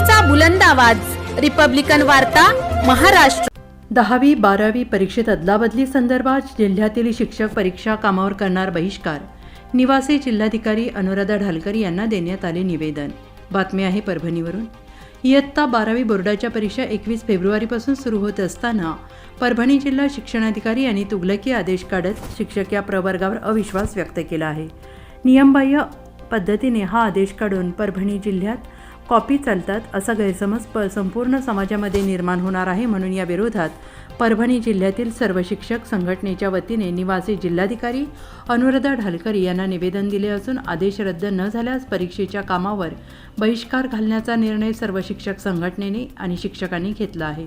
लोकशाहीचा बुलंद आवाज. रिपब्लिकन वार्ता महाराष्ट्र. दहावी बारावी परीक्षेत अदलाबदली संदर्भात जिल्ह्यातील शिक्षक परीक्षा कामावर करणार बहिष्कार. निवासी जिल्हाधिकारी अनुराधा ढालकर यांना देण्यात आले निवेदन. बातमी आहे परभणीवरून. इयत्ता बारावी बोर्डाच्या परीक्षा एकवीस फेब्रुवारीपासून सुरू होत असताना परभणी जिल्हा शिक्षणाधिकारी यांनी तुगलकी आदेश काढत शिक्षक या प्रवर्गावर अविश्वास व्यक्त केला आहे. नियमबाह्य पद्धतीने हा आदेश काढून परभणी जिल्ह्यात कॉपी चालतात असा गैरसमज प संपूर्ण समाजामध्ये निर्माण होणार आहे म्हणून या विरोधात परभणी जिल्ह्यातील सर्व शिक्षक संघटनेच्या वतीने निवासी जिल्हाधिकारी अनुराधा ढालकर यांना निवेदन दिले असून आदेश रद्द न झाल्यास परीक्षेच्या कामावर बहिष्कार घालण्याचा निर्णय सर्व शिक्षक संघटनेने आणि शिक्षकांनी घेतला आहे.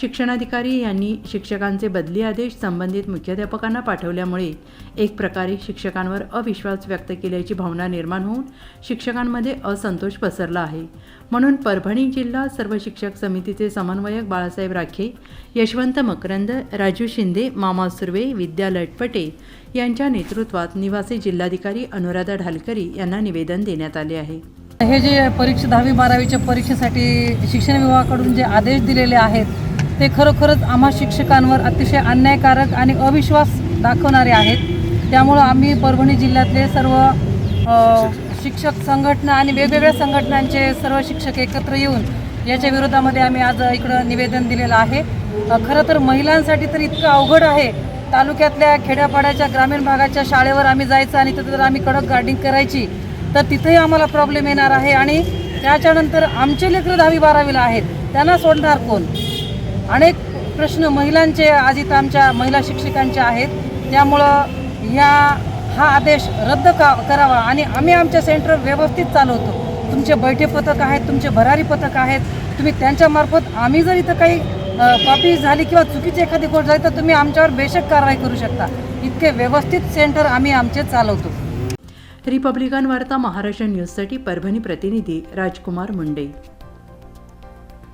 शिक्षणाधिकारी यांनी शिक्षकांचे बदली आदेश संबंधित मुख्याध्यापकांना पाठवल्यामुळे एक प्रकारे शिक्षकांवर अविश्वास व्यक्त केल्याची भावना निर्माण होऊन शिक्षकांमध्ये असंतोष पसरला आहे. म्हणून परभणी जिल्हा सर्व शिक्षक समितीचे समन्वयक बाळासाहेब राखे यशवंत मकरंद राजू शिंदे मामा सुर्वे विद्या लटपटे यांच्या नेतृत्वात निवासी जिल्हाधिकारी अनुराधा ढालकरी यांना निवेदन देण्यात आले आहे. हे जे परीक्षा दहावी बारावीच्या परीक्षेसाठी शिक्षण विभागाकडून जे आदेश दिलेले आहेत ते खरोखरच आम्हा शिक्षकांवर अतिशय अन्यायकारक आणि अविश्वास दाखवणारे आहेत. त्यामुळं आम्ही परभणी जिल्ह्यातले सर्व शिक्षक संघटना आणि वेगवेगळ्या संघटनांचे सर्व शिक्षक एकत्र येऊन याच्या विरोधामध्ये आम्ही आज इकडं निवेदन दिलेलं आहे. खरं तर महिलांसाठी तर इतकं अवघड आहे. तालुक्यातल्या खेड्यापाड्याच्या ग्रामीण भागाच्या शाळेवर आम्ही जायचं आणि तिथं जर आम्ही कडक गार्डिंग करायची तर तिथेही आम्हाला प्रॉब्लेम येणार आहे. आणि त्याच्यानंतर आमचे लेकरं दहावी बारावीला आहेत. त्यांना सोडणार कोण? अनेक प्रश्न महिलांचे आज इथं आमच्या महिला शिक्षकांचे आहेत. त्यामुळं या हा आदेश रद्द का करावा आणि आम्ही आमच्या सेंटर व्यवस्थित चालवतो. तुमचे बैठे पथक आहेत तुमचे भरारी पथक आहेत तुम्ही त्यांच्यामार्फत आम्ही जर इथं काही कॉपी झाली किंवा चुकीची एखादी गोष्ट झाली तर तुम्ही आमच्यावर बेशक कारवाई करू शकता. इतके व्यवस्थित सेंटर आम्ही आमचे चालवतो. रिपब्लिकन वार्ता महाराष्ट्र न्यूजसाठी परभणी प्रतिनिधी राजकुमार मुंडे.